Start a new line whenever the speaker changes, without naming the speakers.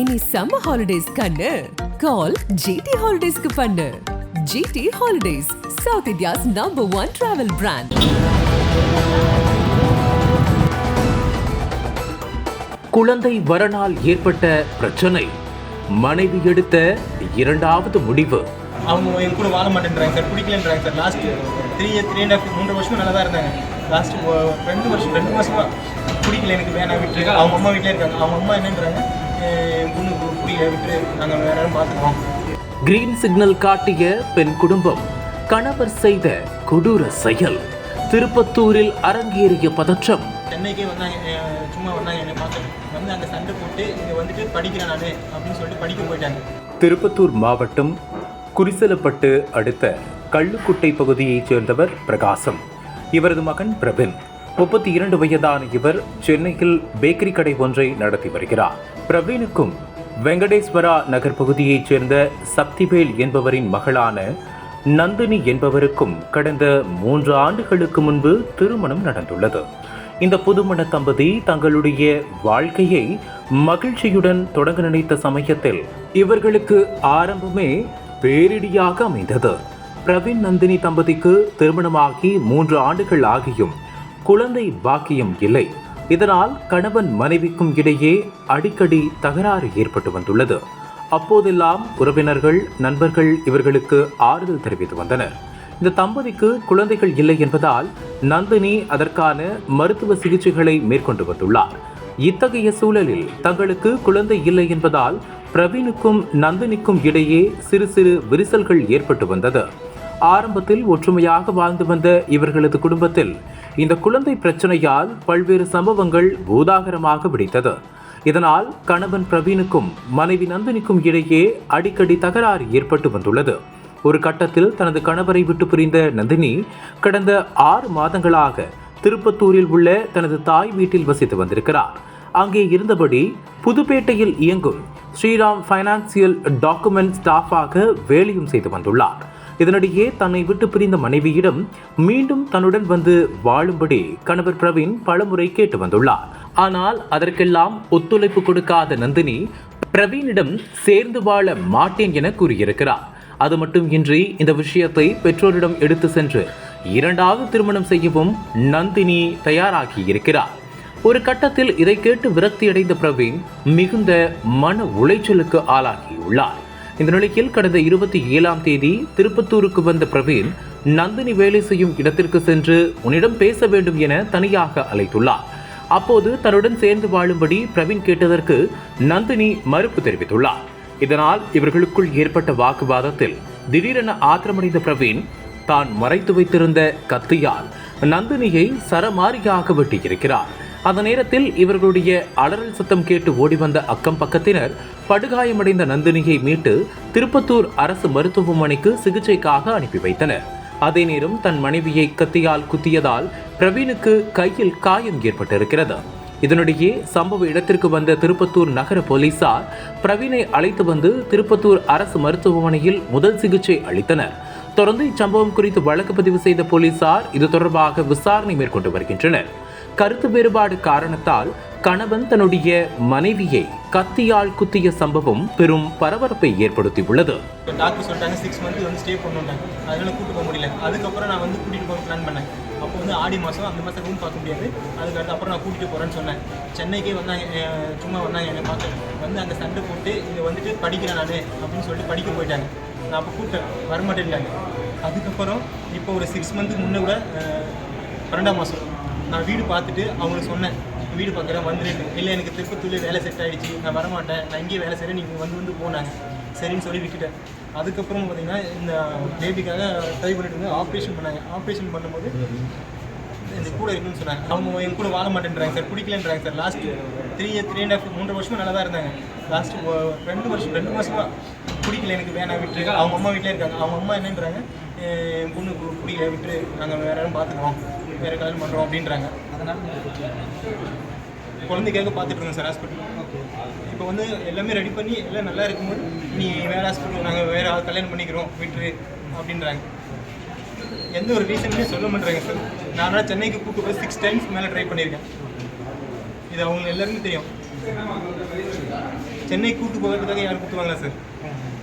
இனி summer holidays கண்ணு. கால் GT ஹாலிடேஸ்க்கு பண்ணு. GT Holidays South India's number one travel brand
குழந்தை வரனால் ஏற்பட்ட பிரச்சனை. மனைவி எடுத்த இரண்டாவது முடிவு.
அவங்க என் கூட வாழ மாட்டேன்றாங்க sir பிடிக்கலன்றாங்க sir. Last three year three and half மூன்று வருஷம் நல்லா தான் இருந்தாங்க. லாஸ்ட் ரெண்டு வருஷம் ரெண்டு மாசமா பிடிக்கல எனக்கு வேணாம் விட்டு அவங்க அம்மா வீட்டிலே இருக்காங்க. அவங்க அம்மா என்னன்றாங்க? "அஹ் என் பொண்ணு பிடிக்கல விட்டு நாங்கள் வேற யாரும் பார்த்துக்குறோம்
கிரீன் சிக்னல் காட்டிய பெண் குடும்பம். கணவர் செய்த கொடூர செயல். திருப்பத்தூரில் அரங்கேறிய பதற்றம்.
சென்னைக்கே வந்தாங்க சும்மா வந்தாங்க என்னை வந்து அங்கே சண்டை போட்டு இங்கே வந்துட்டு படிக்கிறேன் நான் அப்படின்னு சொல்லிட்டு படிக்க போயிட்டாங்க.
திருப்பத்தூர் மாவட்டம் குறிசலப்பட்டு அடுத்த கள்ளுக்குட்டை பகுதியைச் சேர்ந்தவர் பிரகாசம். இவரது மகன் பிரபின் முப்பத்தி இரண்டு வயதான இவர் சென்னையில் பேக்கரி கடை ஒன்றை நடத்தி வருகிறார். பிரவீனுக்கும் வெங்கடேஸ்வரா நகர் பகுதியைச் சேர்ந்த சக்திவேல் என்பவரின் மகளான நந்தினி என்பவருக்கும் கடந்த மூன்று ஆண்டுகளுக்கு முன்பு திருமணம் நடந்துள்ளது. இந்த புதுமண தம்பதி தங்களுடைய வாழ்க்கையை மகிழ்ச்சியுடன் தொடங்க நினைத்த சமயத்தில் இவர்களுக்கு ஆரம்பமே பேரிடியாக அமைந்தது. பிரவீன் நந்தினி தம்பதிக்கு திருமணமாகி மூன்று ஆண்டுகள் ஆகியும் குழந்தை பாக்கியம் இல்லை. இதனால் கணவன் மனைவிக்கும் இடையே அடிக்கடி தகராறு ஏற்பட்டு வந்துள்ளது. அப்போதெல்லாம் உறவினர்கள் நண்பர்கள் இவர்களுக்கு ஆறுதல் தெரிவித்து வந்தனர். இந்த தம்பதிக்கு குழந்தைகள் இல்லை என்பதால் நந்தினி அதற்கான மருத்துவ சிகிச்சைகளை மேற்கொண்டு வந்துள்ளார். இத்தகைய சூழலில் தங்களுக்கு குழந்தை இல்லை என்பதால் பிரவீனுக்கும் நந்தினிக்கும் இடையே சிறு சிறு விரிசல்கள் ஏற்பட்டு வந்தது. ஆரம்பத்தில் ஒற்றுமையாக வாழ்ந்து வந்த இவர்களது குடும்பத்தில் இந்த குழந்தை பிரச்சனையால் பல்வேறு சம்பவங்கள் பூதாகரமாக வெடித்தது. இதனால் கணவன் பிரவீனுக்கும் மனைவி நந்தினிக்கும் இடையே அடிக்கடி தகராறு ஏற்பட்டு வந்துள்ளது. ஒரு கட்டத்தில் தனது கணவரை விட்டு பிரிந்த நந்தினி கடந்த ஆறு மாதங்களாக திருப்பத்தூரில் உள்ள தனது தாய் வீட்டில் வசித்து வந்திருக்கிறார். அங்கே இருந்தபடி புதுப்பேட்டையில் இயங்கும் ஸ்ரீராம் ஃபைனான்சியல் டாக்குமெண்ட் ஸ்டாஃபாக வேலையும் செய்து வந்துள்ளார். இதனிடையே தன்னை விட்டு பிரிந்த மனைவியிடம் மீண்டும் தன்னுடன் வந்து வாழும்படி கணவர் பிரவீன் பலமுறை கேட்டு வந்துள்ளார். ஆனால் அதற்கெல்லாம் ஒத்துழைப்பு கொடுக்காத நந்தினி பிரவீனிடம் சேர்ந்து வாழ மாட்டேன் என கூறியிருக்கிறார். அது மட்டுமின்றி இந்த விஷயத்தை பெற்றோரிடம் எடுத்து சென்று இரண்டாவது திருமணம் செய்யவும் நந்தினி தயாராகி இருக்கிறார் ஒரு கட்டத்தில் இதை கேட்டு விரக்தியடைந்த பிரவீன் மிகுந்த மன உளைச்சலுக்கு ஆளாகியுள்ளார். இந்த நிலையில் கடந்த இருபத்தி ஏழாம் தேதி திருப்பத்தூருக்கு வந்த பிரவீன் நந்தினி வேலை செய்யும் இடத்திற்கு சென்று உன்னிடம் பேச வேண்டும் என தனியாக அழைத்துள்ளார். அப்போது தன்னுடன் சேர்ந்து வாழும்படி பிரவீன் கேட்டதற்கு நந்தினி மறுப்பு தெரிவித்துள்ளார். இதனால் இவர்களுக்குள் ஏற்பட்ட வாக்குவாதத்தில் திடீரென ஆத்திரமடைந்த பிரவீன் தான் மறைத்து வைத்திருந்த கத்தியால் நந்தினியை சரமாரியாக வெட்டியிருக்கிறார். அந்த நேரத்தில் இவர்களுடைய அலறல் சத்தம் கேட்டு ஓடி வந்த அக்கம் பக்கத்தினர் படுகாயமடைந்த நந்தினியை மீட்டு திருப்பத்தூர் அரசு மருத்துவமனைக்கு சிகிச்சைக்காக அனுப்பி வைத்தனர். அதே நேரம் தன் மனைவியை கத்தியால் குத்தியதால் பிரவீனுக்கு கையில் காயம் ஏற்பட்டிருக்கிறது. இதனிடையே சம்பவ இடத்திற்கு வந்த திருப்பத்தூர் நகர போலீசார் பிரவீனை அழைத்து வந்து திருப்பத்தூர் அரசு மருத்துவமனையில் முதல் சிகிச்சை அளித்தனர். தொடர்ந்து இச்சம்பவம் குறித்து வழக்கு பதிவு செய்த போலீசார் இது தொடர்பாக விசாரணை மேற்கொண்டு வருகின்றனர். கருத்து வேறுபாடு காரணத்தால் கணவன் தன்னுடைய மனைவியை கத்தியால் குத்திய சம்பவம் பெரும் பரபரப்பை ஏற்படுத்தியுள்ளது.
டாக்டர் சொல்லிட்டாங்க சிக்ஸ் மந்த் வந்து ஸ்டே பண்ணுட்டாங்க அதனால கூட்டு போக முடியல. அதுக்கப்புறம் நான் வந்து கூட்டிகிட்டு போக பிளான் பண்ணேன். அப்போ வந்து ஆடி மாதம் அந்த மாதம் ரூம் பார்க்க முடியாது. அதுக்கடுத்து அப்புறம் நான் கூட்டிகிட்டு போகிறேன்னு சொன்னேன். சென்னைக்கே வந்தாங்க சும்மா வந்தாங்க என்னை பார்க்க வந்து அங்கே சண்டை போட்டு இங்கே வந்துட்டு படிக்கிறேன் நான் அப்படின்னு சொல்லிட்டு படிக்க போயிட்டாங்க. நான் அப்போ கூப்பிட்டேன். வரமாட்டேன் அதுக்கப்புறம் இப்போ ஒரு சிக்ஸ் மந்த்துக்கு முன்னே கூட பன்னெண்டாம் மாதம் நான் வீடு பார்த்துட்டு அவங்களுக்கு சொன்னேன் வீடு பார்க்குறேன் வந்துருக்கு இல்லை எனக்கு திருப்பத்தூர்லேயே வேலை செட் ஆகிடுச்சு நான் வரமாட்டேன் நான் இங்கேயே வேலை செய்கிறேன் நீங்கள் வந்து வந்து போனாங்க. சரின்னு சொல்லி விட்டுட்டேன். அதுக்கப்புறம் பார்த்தீங்கன்னா இந்த பேபிக்காக ட்ரை பண்ணிட்டு இருந்து ஆப்ரேஷன் பண்ணாங்க. ஆப்ரேஷன் பண்ணும்போது இந்த கூட இருக்குன்னு சொன்னாங்க. அவங்க என் கூட வாழ மாட்டேன்றாங்க sir பிடிக்கலன்றாங்க sir last three three and half மூன்று வருஷமும் நல்லா தான் இருந்தாங்க லாஸ்ட் ரெண்டு வருஷம் ரெண்டு மாதமாக பிடிக்கல எனக்கு வேணாம் விட்டு அவங்க அம்மா வீட்டிலே இருக்காங்க. அவங்க அம்மா என்னன்றாங்க? என் பொண்ணு கு- பிடிக்கல விட்டு நாங்கள் வேற யாரும் பார்த்துக்குறோம் வேற கல்யாணம் பண்ணுறோம் அப்படின்றாங்க. குழந்தைக்காக பார்த்துட்டு இருக்கோம் சார் ஹாஸ்பிட்டல் இப்போ வந்து எல்லாமே ரெடி பண்ணி எல்லாம் நல்லா இருக்கும்போது நீ வேறு ஹாஸ்பிட்டல் நாங்கள் வேறு கல்யாணம் பண்ணிக்கிறோம் விட்டுரு அப்படின்றாங்க. எந்த ஒரு ரீசனுமே சொல்ல மாட்டேறாங்க சார். நான் சென்னைக்கு கூப்பிட்டு போய் சிக்ஸ் டைம்ஸ் மேலே ட்ரை பண்ணியிருக்கேன். இது அவங்க எல்லாருமே தெரியும். சென்னை கூப்பிட்டு போகிறதுக்காக யாரும் கூட்டுவாங்களா சார்?